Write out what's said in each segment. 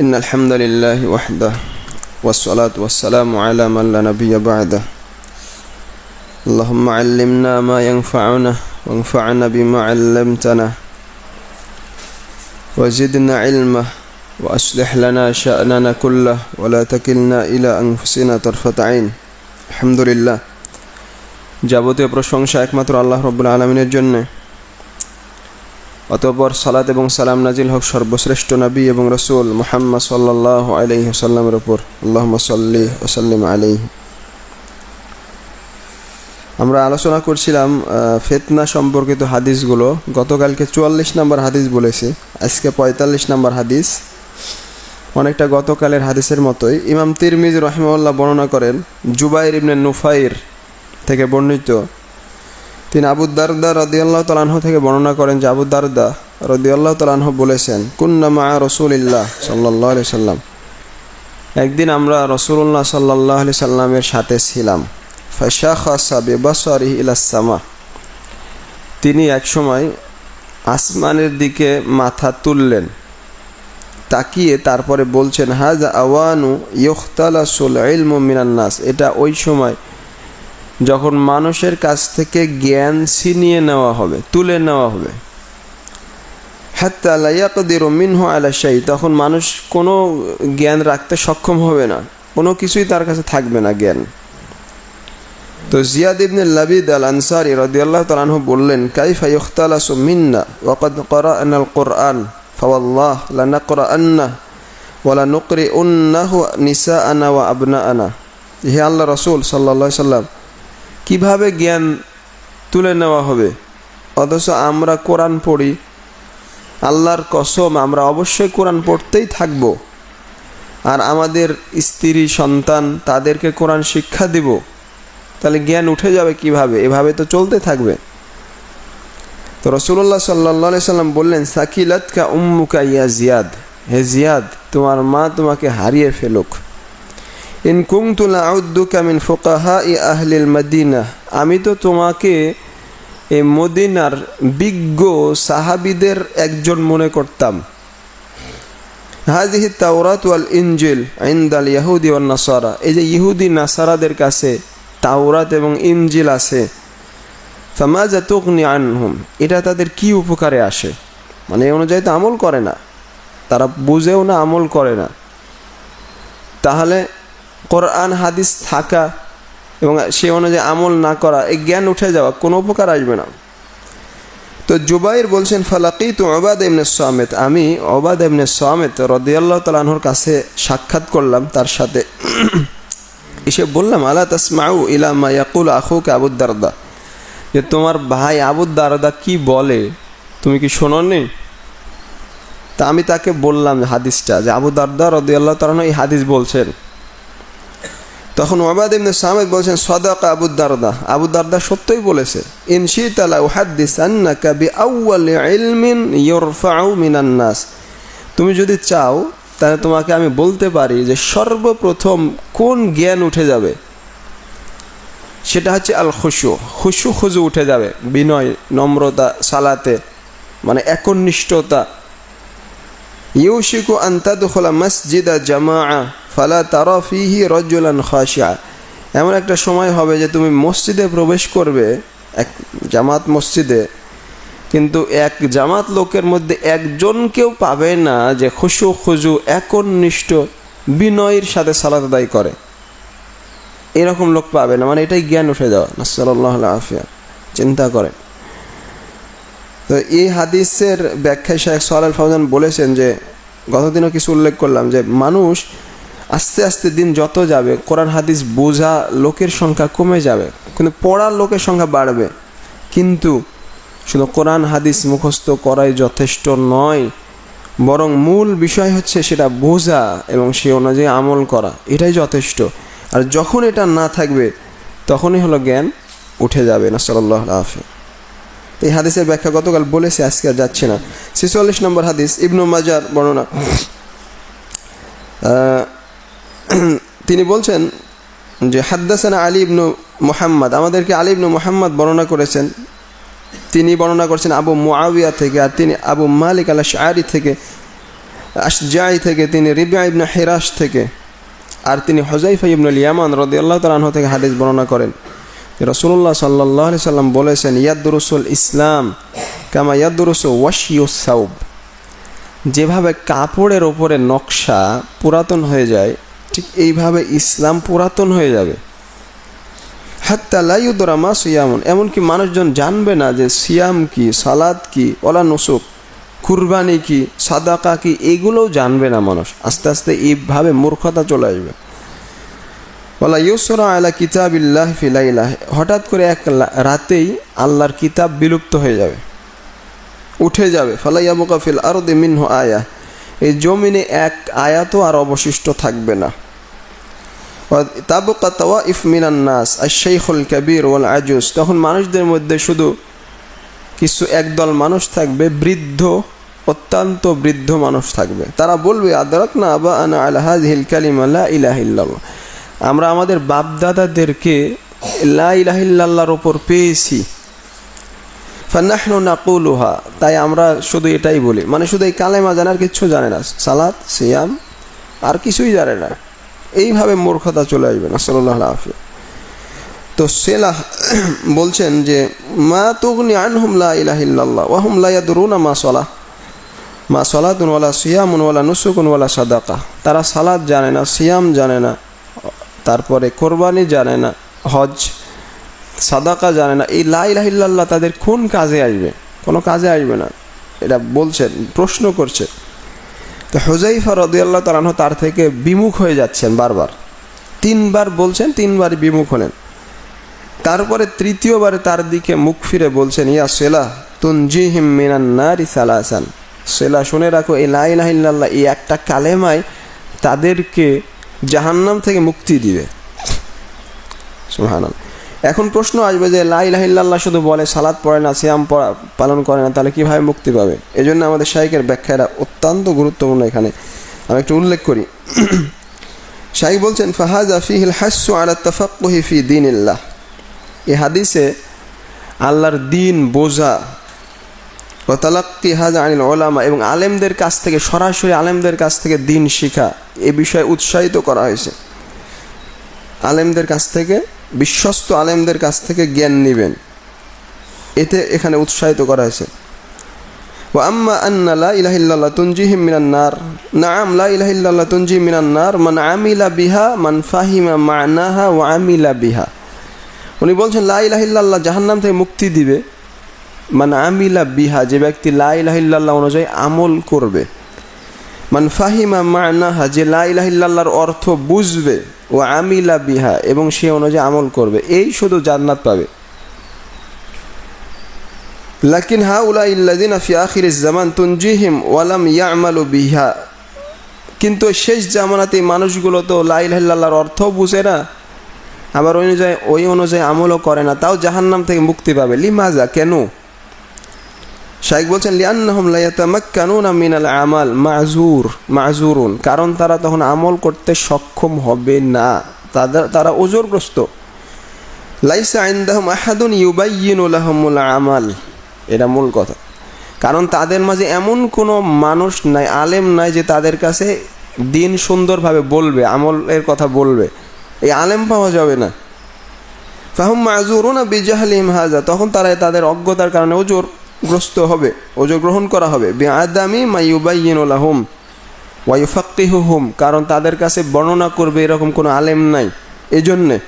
إن الحمد لله وحده والصلاة والسلام على من لا نبي بعده اللهم علمنا ما ينفعنا وانفعنا بما علمتنا وزدنا علما وأصلح لنا شأننا كله ولا تكلنا إلى أنفسنا طرفة عين الحمد لله যাবতীয় প্রশংসা একমাত্র আল্লাহ রব্বুল আলমিনের জন্যে অতঃপর সালাত এবং সালাম নাজিল হক সর্বশ্রেষ্ঠ নবী এবং রসুল মোহাম্মদ সাল্লাহ আলহি সাল্লামের ওপর আল্লাহ সাল্লি ওসাল্লিম আলহি আমরা আলোচনা করছিলাম ফেতনা সম্পর্কিত হাদিসগুলো। গতকালকে চুয়াল্লিশ নম্বর হাদিস বলেছি, আজকে পঁয়তাল্লিশ নম্বর হাদিস। অনেকটা গতকালের হাদিসের মতোই। ইমাম তিরমিজ রহিমউল্লাহ বর্ণনা করেন, জুবাইর ইবনে নুফাইর থেকে বর্ণিত তিনি আবু দারদা রদিয়াল্লাহ তালাহ থেকে বর্ণনা করেন যে আবু দারদা রদিয়াল্লাহ তালাহ বলেছেন কুন্নামা রসুলিল্লাহ সাল্লাহ আলি সাল্লাম। একদিন আমরা রসুল্লাহ সাল্লাহ আলি সাল্লামের সাথে ছিলাম। ফাশাখা বেবাসরি ইলাসামা তিনি একসময় আসমানের দিকে মাথা তুললেন, তাকিয়ে তারপরে বলছেন হাজ আওয়ানু ইয়খতালাসুল ইলমু মিনান্নাস এটা ওই সময় যখন মানুষের কাছ থেকে জ্ঞান ছিনিয়ে নেওয়া হবে, তুলে নেওয়া হবে। হাত্তা লাইয়াকদির মিনহু আলা শাই, তখন মানুষ কোনো জ্ঞান রাখতে সক্ষম হবে না। কোনো কিছুই তার কাছে থাকবে না জ্ঞান। তো জিয়াদ ইবনে লাবিদ আল আনসারি রাদিয়াল্লাহু তাআলা আনহু বললেন, কাইফা ইখতালাসু মিন্না ওয়াকাদ ক্বারা'না আল কুরআন ফাওয়াল্লাহ লানাকরা'ন্না ওয়ালা নুকরিউন্নাহু নিসাআনা ওয়া আবনাআনা। হে আল্লাহ রাসূল সাল্লাল্লাহু আলাইহি সাল্লাম কীভাবে জ্ঞান তুলে নেওয়া হবে? অথচ আমরা কোরআন পড়ি, আল্লাহর কসম আমরা অবশ্যই কোরআন পড়তেই থাকব। আর আমাদের স্ত্রী, সন্তান তাদেরকে কোরআন শিক্ষা দিব। তাহলে জ্ঞান উঠে যাবে কীভাবে? এভাবে তো চলতে থাকবে। তো রসুল্লাহ সাল্লা সাল্লাম বললেন সাকিলাত কা উম্মুকা ইয়া জিয়াদ। হে জিয়াদ, তোমার মা তোমাকে হারিয়ে ফেলুক। In কুমতুলা আউদ্দুকা mean ফোকাহা E আহলিল Medina. আমি তো তোমাকে এই মদিনার বিজ্ঞ সাহাবিদের একজন মনে করতাম। হাজিহি তাওরাত ওয়াল ইনজিল ইন্দাল ইয়াহুদি ওয়াল নাসারা। এই যে ইহুদি নাসারাদের কাছে তাওরাত এবং ইনজিল আছে ফামাজা তুগনি আনহুম, এটা তাদের কি উপকারে আসে? মানে অনুযায়ী তো আমল করে না। তারা বুঝেও না আমল করে না। তাহলে কোরআন, হাদিস থাকা এবং সে অনুযায়ী আমল না করা, এই জ্ঞান উঠে যাওয়া কোনো উপকার আসবে না। তো জুবাইর বলছেন ফালাকি তো অবাদ এমনে সামেত। আমি অবাদ এমনে সামেত রদিয়াল্লাহ তালাহর কাছে সাক্ষাৎ করলাম তার সাথে। এসে বললাম, আলা তাসমাউ ইলামা ইয়াকুল আখুকে আবুদ্দারদা যে, তোমার ভাই আবুদ্দারদা কি বলে? তুমি কি শোনোনি? তা আমি তাকে বললাম হাদিসটা। যে, আবু দারদা রদিয়াল্লাহ তালাহ এই হাদিস বলছেন। তখন ওবাদ ইবনে সামেদ বলছেন, সদাক আবু দারদা। আবু দারদা সত্যই বলেছে ইনশি তালা উহাদ্দিস আন্নাকা বি আউয়াল ইলমিন ইয়রফাউ মিনান তুমি যদি চাও, তাহলে তোমাকে আমি বলতে পারি যে সর্বপ্রথম কোন জ্ঞান উঠে যাবে? সেটা হচ্ছে আল খুশু। খুশু খুজু উঠে যাবে, বিনয়, নম্রতা, সালাতে মানে একনিষ্ঠতা। ইউশিকু আন্তাদুখলা মসজিদা জামা ফালা তারা ফিহি রজ্জুলান খাশিয়া। এমন একটা সময় হবে যে তুমি মসজিদে প্রবেশ করবে, এক জামাত মসজিদে, কিন্তু এক জামাত লোকের মধ্যে একজনকেও পাবে না যে খুশু খুজু একনিষ্ঠ বিনয়ের সাথে সালাত আদায় করে। এরকম লোক পাবে না মানে এটাই জ্ঞান উঠে যাওয়া। নাসাল্লাহ আফিয়া চিন্তা করেন। তো এই হাদিসের ব্যাখ্যায় শেখ সোহাল ফাউজান বলেছেন যে, গতদিনও কিছু উল্লেখ করলাম যে, মানুষ আস্তে আস্তে দিন যত যাবে, কোরআন, হাদিস বোঝা লোকের সংখ্যা কমে যাবে, কিন্তু পড়ার লোকের সংখ্যা বাড়বে। কিন্তু শুধু কোরআন, হাদিস মুখস্থ করাই যথেষ্ট নয়, বরং মূল বিষয় হচ্ছে সেটা বোঝা এবং সে অনুযায়ী আমল করা। এটাই যথেষ্ট। আর যখন এটা না থাকবে, তখনই হলো জ্ঞান উঠে যাবে না সাল্লাহ আফি এই হাদিসের ব্যাখ্যা গতকাল বলেছে, আজকে আর যাচ্ছে না। ছেচল্লিশ নম্বর হাদিস, ইবনু মাজার বর্ণনা। তিনি বলছেন যে, হাদ্দাসানা আলী ইবনু মোহাম্মদ। আমাদেরকে আলী ইবনু মোহাম্মদ বর্ণনা করেছেন। তিনি বর্ণনা করছেন আবু মুআবিয়া থেকে, আর তিনি আবু মালিক আল্লাহ শাহরি থেকে, আশজাই থেকে, তিনি রিবিয়া ইবনে হেরাস থেকে, আর তিনি হজাইফা ইবনুল ইয়ামান রদিয়াল্লাহ তালাহ থেকে হাদিস বর্ণনা করেন। রসুল্লাহ সাল্লাহ আলি সাল্লাম বলেছেন, ইয়াদুরুসুল ইসলাম কামা ইয়াদুরুস ওয়াশিউস সাউব। যেভাবে কাপড়ের ওপরে নকশা পুরাতন হয়ে যায় ঠিক এইভাবে ইসলাম পুরাতন হয়ে যাবে। হাত্তা লাইউদরামা সিয়ামুন। এমনকি মানুষজন জানবে না যে সিয়াম কি সালাদ কি, ওলা নসুক, কুরবানি কি, সাদাকা কি, এগুলোও জানবে না মানুষ। আস্তে আস্তে এইভাবে মূর্খতা চলে আসবে। বলা ইউসরা আলা কিতাবিল্লাহ ফিলাইলাহ হঠাৎ করে এক রাতেই আল্লাহর কিতাব বিলুপ্ত হয়ে যাবে। উঠে যাবে। ফালাইয়াবুকা ফিল আরদে মিনহ আয়া। এই জমিনে এক আয়াতও আর অবশিষ্ট থাকবে না। তাবুকা তাওয়া মিনান নাস আর শেখুল কবির ওয়াল আজুস তখন মানুষদের মধ্যে শুধু কিছু একদল মানুষ থাকবে, বৃদ্ধ, অত্যন্ত বৃদ্ধ মানুষ থাকবে। তারা বলবে আদরাক না আবা আনা আলহাজ হিল কালিমা লা ইলাহিল্লাহ আমরা আমাদের বাপদাদাদেরকে লা ইলাহিল্লাহর ওপর পেয়েছি। ফান্নাহনু নাকুলুহা। তাই আমরা শুধু এটাই বলি। মানে শুধু এই কালেমা জানার কিচ্ছু জানে না। সালাত, সিয়াম, আর কিছুই জানে না। এইভাবে মূর্খতা চলে আসবে না সাল্লাহ আফি তো সেলাহ বলছেন যে, মা তুগনি আনহুম লা ইলাহিল্লাল্লাহ ওয়াহুম লা ইয়াদরুনা মা সলাহ। মা সলাতুন ওয়ালা সিয়ামুন ওয়ালা নুসুকুন ওয়ালা সাদাকা। তারা সালাদ জানে না, সিয়াম জানে না, তারপরে কোরবানি জানে না, হজ, সাদাকা জানে না। এই লা ইলাহিল্লাল্লাহ তাদের কোন কাজে আসবে? কোনো কাজে আসবে না। এটা বলছেন, প্রশ্ন করছে। তো হুজাইফা রদিয়াল্লাহ তালাহ তার থেকে বিমুখ হয়ে যাচ্ছেন বারবার। তিনবার বলছেন তিনবার বিমুখ হলেন। তারপরে তৃতীয়বারে তার দিকে মুখ ফিরে বলছেন, ইয়া সেলা তুনজিহিম মিনান নারি সালাসান। সেলা শুনে রাখো, এই লাই লাহিল্লাহ এই একটা কালেমায় তাদেরকে জাহান্নাম থেকে মুক্তি দিবে। সুবহানাল্লাহ। এখন প্রশ্ন আসবে যে লাই লাহিল্লাহ শুধু বলে সালাদ পড়ে না, সিয়াম পালন করে না, তাহলে কীভাবে মুক্তি পাবে? এই জন্য আমাদের শাইকের ব্যাখ্যাটা অত্যন্ত গুরুত্বপূর্ণ এখানে। আমি একটু উল্লেখ করি। শাইক বলছেন, ফাহাজা ফিহিল হাস্যু আলা তাফাক্কুহি ফি দিনিল্লাহ। এ হাদিসে আল্লাহর দিন বোঝা ও ওতালাক্কি হাজা আনিল ওলামা এবং আলেমদের কাছ থেকে, সরাসরি আলেমদের কাছ থেকে দিন শিখা, এ বিষয়ে উৎসাহিত করা হয়েছে। আলেমদের কাছ থেকে বিশ্বস্ত আলেমদের কাছ থেকে জ্ঞান নেবেন। এতে এখানে উৎসাহিত করা হয়েছে। ও আম্মা আন্না লা ইলাহা ইল্লাল্লাহ তুনজিহিম মিনান নার। নাআম লা ইলাহা মান আমিলা বিহা, মান ফাহিমা মা'নাহা ওয়া আমিলা বিহা। উনি বলছেন, লা ইলাহা ইল্লাল্লাহ জাহান্নাম থেকে মুক্তি দিবে। মান আমিলা বিহা, যে ব্যক্তি লা ইলাহা অনুযায়ী আমল করবে। মান ফাহিমা মা'নাহা, যে লা ইলাহা অর্থ বুঝবে। ও আমিলা বিহা, এবং সে অনুযায়ী আমল করবে। এই শুধু জান্নাত পাবে। লাকিন হা উলা ইল্লাদিনা ফি আখির জামান তুনজিহিম ওয়ালাম ইয়ামালু বিহা। কিন্তু শেষ জামানাতে মানুষগুলো তো লাইল্লাহর অর্থ বুঝে না, আবার অনুযায়ী ওই অনুযায়ী আমলও করে না, তাও জাহান্নাম থেকে মুক্তি পাবে। লিমাজা? কেন? শাইখ বলছেন লিয়ান্নাহুম লায়াতামাক্কানুনা মিনাল আমাল মাজুর মাজুরুন কারণ তারা তখন আমল করতে সক্ষম হবে না। তাদের, তারা ওজরগ্রস্ত লাইসা ইনদাহুম আহাদুন ইউবাইয়িনু আমাল। এটা মূল কথা। কারণ তাদের মাঝে এমন কোনো মানুষ নাই, আলেম নাই যে তাদের কাছে দিন সুন্দরভাবে বলবে, আমলের কথা বলবে। এই আলেম পাওয়া যাবে না। ফাহুম মাজুরুনা বিজাহলিম হাজা তখন তারা তাদের অজ্ঞতার কারণে ওজরগ্রস্ত হবে ওজর গ্রহণ করা হবে। বি আদামি মাইউবাইয়িনু লাহুম ওয়াইফাক্কিহুহুম কারণ তাদের কাছে বর্ণনা করবে এরকম কোনো আলেম নাই। এজন্যে।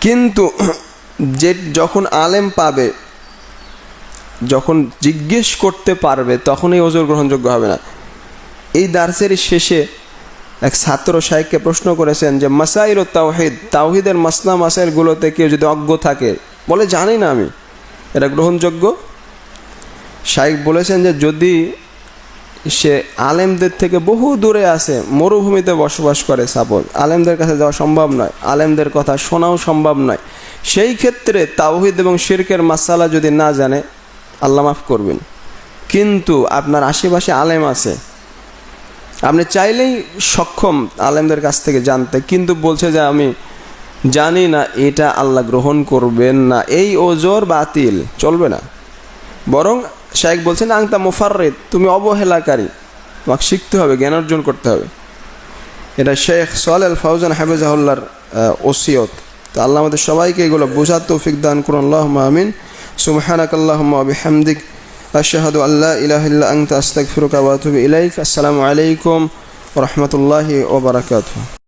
কিন্তু যে যখন আলেম পাবে, যখন জিজ্ঞেস করতে পারবে, তখনই ওজোর গ্রহণযোগ্য হবে না। এই দার্সের শেষে এক ছাত্র সাহেবকে প্রশ্ন করেছেন যে মাসাইল ও তাওহিদ, তাওহিদের মাসলা মাসাইলগুলোতে কেউ যদি অজ্ঞ থাকে? বলে, জানি না আমি। এটা গ্রহণযোগ্য? শাইক বলেছেন যে যদি সে আলেমদের থেকে বহু দূরে আছে, মরুভূমিতে বসবাস করে সাপোজ, আলেমদের কাছে যাওয়া সম্ভব নয়, আলেমদের কথা শোনাও সম্ভব নয়, সেই ক্ষেত্রে তাওহিদ এবং শিরকের মাসালা যদি না জানে, আল্লাহ মাফ করবেন। কিন্তু আপনার আশেপাশে আলেম আছে, আপনি চাইলেই সক্ষম আলেমদের কাছ থেকে জানতে, কিন্তু বলছে যে আমি জানি না এটা আল্লাহ গ্রহণ করবেন না। এই ওজোর বাতিল। চলবে না। বরং শাহেক বলছেন আংতা মুফাররেদ, তুমি অবহেলাকারী। তোমাকে শিখতে হবে, জ্ঞান অর্জন করতে হবে। এটা শেখ সোয়াল আল ফাউজান হাফিজাহুল্লার ওসিয়ত। তো আল্লাহ আমাদের সবাইকে এগুলো বোঝার তৌফিক দান করুন। আল্লাহ আমিন। সুবহানাক আল্লাহুম্মা ওয়া বিহামদিক। আশহাদু আল্লা ইলাহা ইল্লা আনতা, আস্তাগফিরুকা ইলাইক। আসসালামু আলাইকুম রাহমাতুল্লাহি ওয়া বারাকাতুহু।